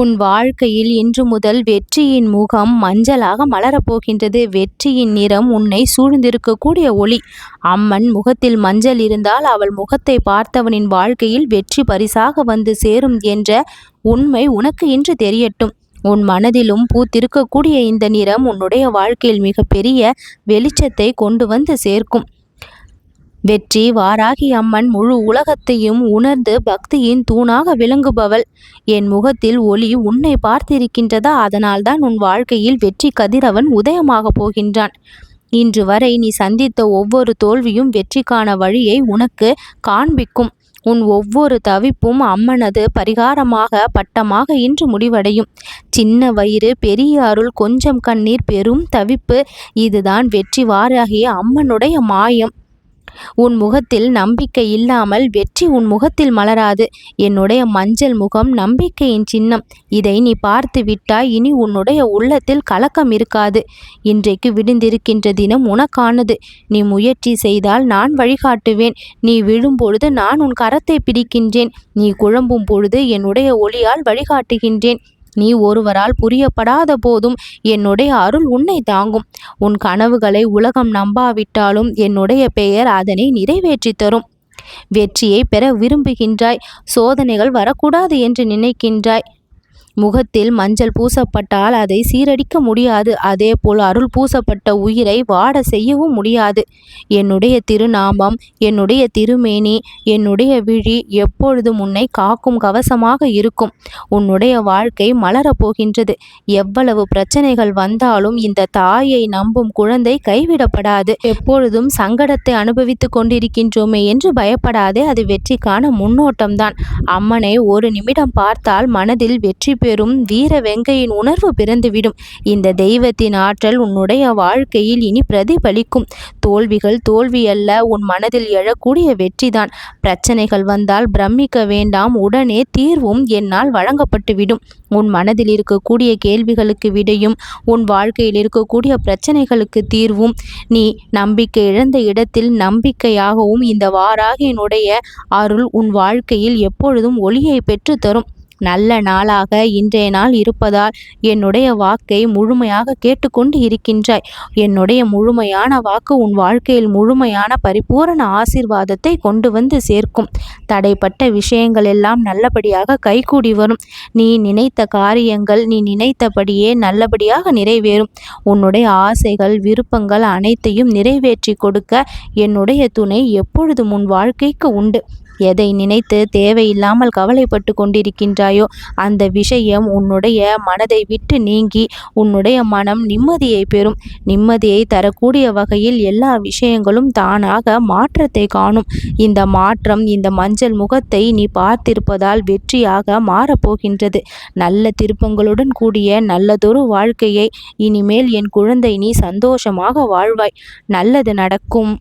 உன் வாழ்க்கையில் இன்று முதல் வெற்றியின் முகம் மஞ்சளாக மலரப்போகின்றது. வெற்றியின் நிறம் உன்னை சூழ்ந்திருக்கக்கூடிய ஒளி. அம்மன் முகத்தில் மஞ்சள் இருந்தால் அவள் முகத்தை பார்த்தவனின் வாழ்க்கையில் வெற்றி பரிசாக வந்து சேரும் என்ற உண்மை உனக்கு இன்று தெரியட்டும். உன் மனதிலும் பூத்திருக்கக்கூடிய இந்த நிறம் உன்னுடைய வாழ்க்கையில் மிகப்பெரிய வெளிச்சத்தை கொண்டு வந்து சேர்க்கும். வெற்றி வாராகி அம்மன் முழு உலகத்தையும் உணர்ந்து பக்தியின் தூணாக விளங்குபவள். என் முகத்தில் ஒளி உன்னை பார்த்திருக்கின்றதா? அதனால்தான் உன் வாழ்க்கையில் வெற்றி கதிரவன் உதயமாகப் போகின்றான். இன்று வரை நீ சந்தித்த ஒவ்வொரு தோல்வியும் வெற்றிக்கான வழியை உனக்கு காண்பிக்கும். உன் ஒவ்வொரு தவிப்பும் அம்மனது பரிகாரமாக பட்டமாக இன்று முடிவடையும். சின்ன வயிறு பெரிய அருள் கொஞ்சம் கண்ணீர் பெரும் தவிப்பு. இதுதான் வெற்றி வாராகிய அம்மனுடைய மாயம். உன் முகத்தில் நம்பிக்கை இல்லாமல் வெற்றி உன் முகத்தில் மலராது. என்னுடைய மஞ்சள் முகம் நம்பிக்கையின் சின்னம். இதை நீ பார்த்து விட்டாய் இனி உன்னுடைய உள்ளத்தில் கலக்கம் இருக்காது. இன்றைக்கு விடுந்திருக்கின்ற தினம் உனக்கானது. நீ முயற்சி செய்தால் நான் வழிகாட்டுவேன். நீ விழும் பொழுது நான் உன் கரத்தை பிடிக்கின்றேன். நீ குழம்பும் பொழுது என்னுடைய ஒளியால் வழிகாட்டுகின்றேன். நீ ஒருவரால் புரியப்படாத போதும் என்னுடைய அருள் உன்னை தாங்கும். உன் கனவுகளை உலகம் நம்பாவிட்டாலும் என்னுடைய பெயர் அதனை நிறைவேற்றி தரும். வெற்றியை பெற விரும்புகின்றாய் சோதனைகள் வரக்கூடாது என்று நினைக்கின்றாய். முகத்தில் மஞ்சள் பூசப்பட்டால் அதை சீரடிக்க முடியாது. அதேபோல் அருள் பூசப்பட்ட உயிரை வாட செய்யவும் முடியாது. என்னுடைய திருநாமம் என்னுடைய திருமேனி என்னுடைய விழி எப்பொழுதும் உன்னை காக்கும் கவசமாக இருக்கும். உன்னுடைய வாழ்க்கை மலரப்போகின்றது எவ்வளவு பிரச்சனைகள் வந்தாலும் இந்த தாயை நம்பும் குழந்தை கைவிடப்படாது. எப்பொழுதும் சங்கடத்தை அனுபவித்துக் கொண்டிருக்கின்றோமே என்று பயப்படாதே அது வெற்றிக்கான முன்னோட்டம்தான். அம்மனை ஒரு நிமிடம் பார்த்தால் மனதில் வெற்றி பெறும் வீர வெங்கையின் உணர்வு பிறந்துவிடும். இந்த தெய்வத்தின் ஆற்றல் உன்னுடைய வாழ்க்கையில் இனி பிரதிபலிக்கும். தோல்விகள் தோல்வியல்ல உன் மனதில் எழக்கூடிய வெற்றிதான். பிரச்சனைகள் வந்தால் பிரமிக்க வேண்டாம் உடனே தீர்வும் என்னால் வழங்கப்பட்டுவிடும். உன் மனதில் இருக்கக்கூடிய கேள்விகளுக்கு விடையும் உன் வாழ்க்கையில் இருக்கக்கூடிய பிரச்சனைகளுக்கு தீர்வும். நீ நம்பிக்கை இழந்த இடத்தில் நம்பிக்கையாகவும் இந்த வாராகினுடைய அருள் உன் வாழ்க்கையில் எப்பொழுதும் ஒளியை பெற்று தரும் நல்ல நாளாக இன்றைய நாள் இருப்பதால் என்னுடைய வாக்கை முழுமையாக கேட்டுக்கொண்டு இருக்கின்றாய். என்னுடைய முழுமையான வாக்கு உன் வாழ்க்கையில் முழுமையான பரிபூரண ஆசிர்வாதத்தை கொண்டு வந்து சேர்க்கும். தடைப்பட்ட விஷயங்கள் எல்லாம் நல்லபடியாக கைகூடி வரும். நீ நினைத்த காரியங்கள் நீ நினைத்தபடியே நல்லபடியாக நிறைவேறும். உன்னுடைய ஆசைகள் விருப்பங்கள் அனைத்தையும் நிறைவேற்றி கொடுக்க என்னுடைய துணை எப்பொழுதும் உன் வாழ்க்கைக்கு உண்டு. எதை நினைத்து தேவையில்லாமல் கவலைப்பட்டு கொண்டிருக்கின்றாயோ அந்த விஷயம் உன்னுடைய மனதை விட்டு நீங்கி உன்னுடைய மனம் நிம்மதியை பெறும். நிம்மதியை தரக்கூடிய வகையில் எல்லா விஷயங்களும் தானாக மாற்றத்தை காணும். இந்த மாற்றம் இந்த மஞ்சள் முகத்தை நீ பார்த்திருப்பதால் வெற்றியாக மாறப்போகின்றது. நல்ல திருப்பங்களுடன் கூடிய நல்லதொரு வாழ்க்கையை இனிமேல் என் குழந்தை நீ சந்தோஷமாக வாழ்வாய். நல்லது நடக்கும்.